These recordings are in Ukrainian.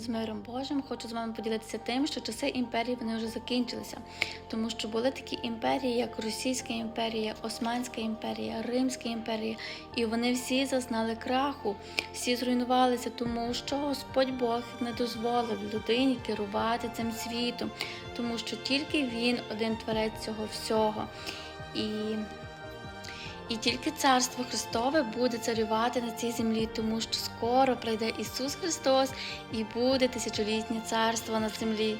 з миром Божим хочу з вами поділитися тим, що часи імперії вони вже закінчилися, тому що були такі імперії, як Російська імперія, Османська імперія, Римська імперія, і вони всі зазнали краху, всі зруйнувалися, тому що Господь Бог не дозволив людині керувати цим світом, тому що тільки Він один творець цього всього. І і тільки Царство Христове буде царювати на цій землі, тому що скоро прийде Ісус Христос і буде тисячолітнє царство на землі.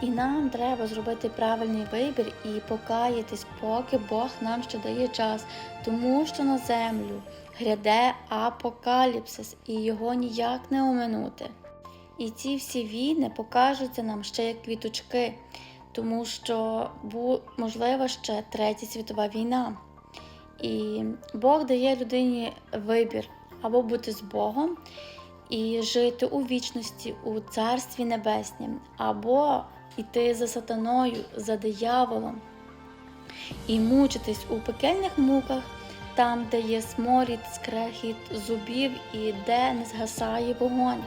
І нам треба зробити правильний вибір і покаятись, поки Бог нам ще дає час, тому що на землю гряде апокаліпсис, і його ніяк не оминути. І ці всі війни покажуться нам ще як квіточки, тому що можлива ще третя світова війна. І Бог дає людині вибір або бути з Богом і жити у вічності у Царстві Небеснім, або йти за сатаною, за дияволом і мучитись у пекельних муках, там, де є сморід, скрехіт зубів і де не згасає вогонь.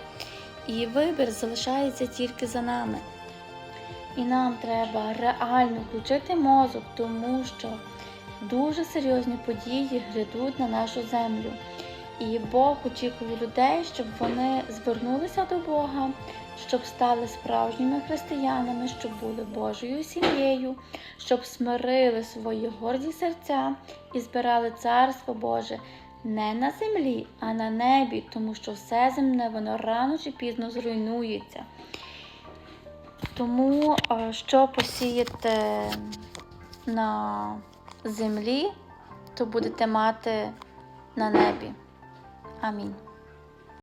І вибір залишається тільки за нами. І нам треба реально включити мозок, тому що дуже серйозні події грядуть на нашу землю. І Бог очікує людей, щоб вони звернулися до Бога, щоб стали справжніми християнами, щоб були Божою сім'єю, щоб смирили свої горді серця і збирали Царство Боже не на землі, а на небі, тому що все земне воно рано чи пізно зруйнується. Тому, е, що посієте на землі, то будете мати на небі. Амінь.